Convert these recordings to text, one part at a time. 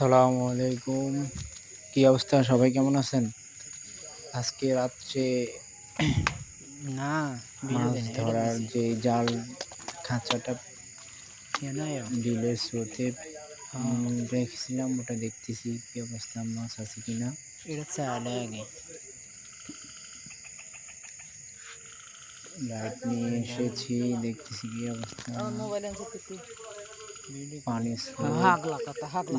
আসসালামু আলাইকুম। কি অবস্থা? সবাই কেমন আছেন? আজকে রাত্রে না মাছ ধরার যে জাল খাঁচাটা হ্যাঁ। বিলের স্রোতে উম, রেখেছিলাম ওটা দেখতেছি কি অবস্থা মাছ আছে কিনা। এটা চালে আগে। লাইট নিয়ে এসেছি দেখতেছি কি অবস্থা। মোবাইল পানি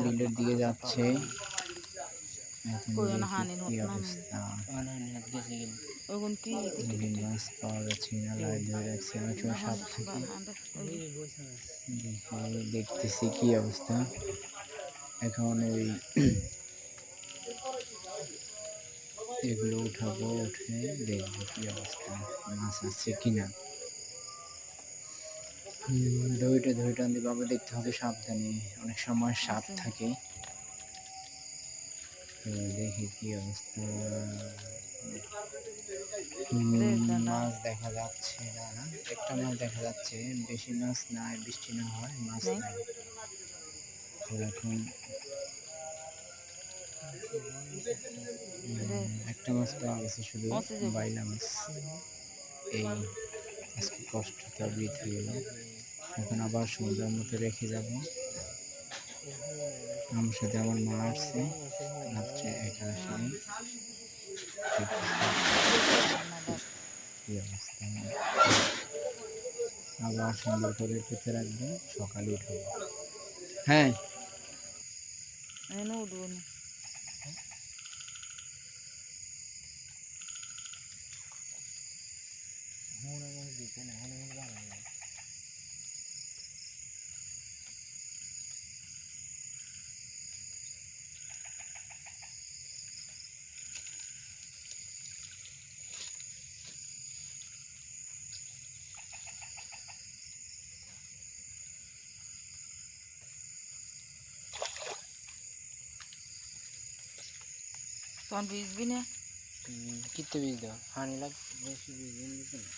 বিলের দিকে যাচ্ছে। দেখতেছি কি অবস্থা। এখন ওই এগুলো উঠাবো উঠে দেখব কি অবস্থা মাছ আছে কিনা। দইটা দই টান দিয়ে বাবা দেখতে হবে সাবধানে অনেক সময় সাপ থাকে। তো দেখি কি অবস্থা। মাছ দেখা যাচ্ছে না। একটা মাছ দেখা যাচ্ছে বেশি মাছ নাই বৃষ্টি না হয় মাছ নাই? তো এখন একটা মাছ পাওয়া গেছে শুধু বাইলা মাছ। এই আজকে কষ্টটা বৃথা গেল এখন আবার সমুদ্রের মতো রেখে যাব। আমার সাথে আমার মা আসছে। রাত্রে একা আসেনি আবার সুন্দর করে পেতে রাখবে সকালে উঠবো। হ্যাঁ। উঠবো তখন ভিজবি না কিতে বীজ দাও হানি লাগ বেশি বীজ দিন দিতে না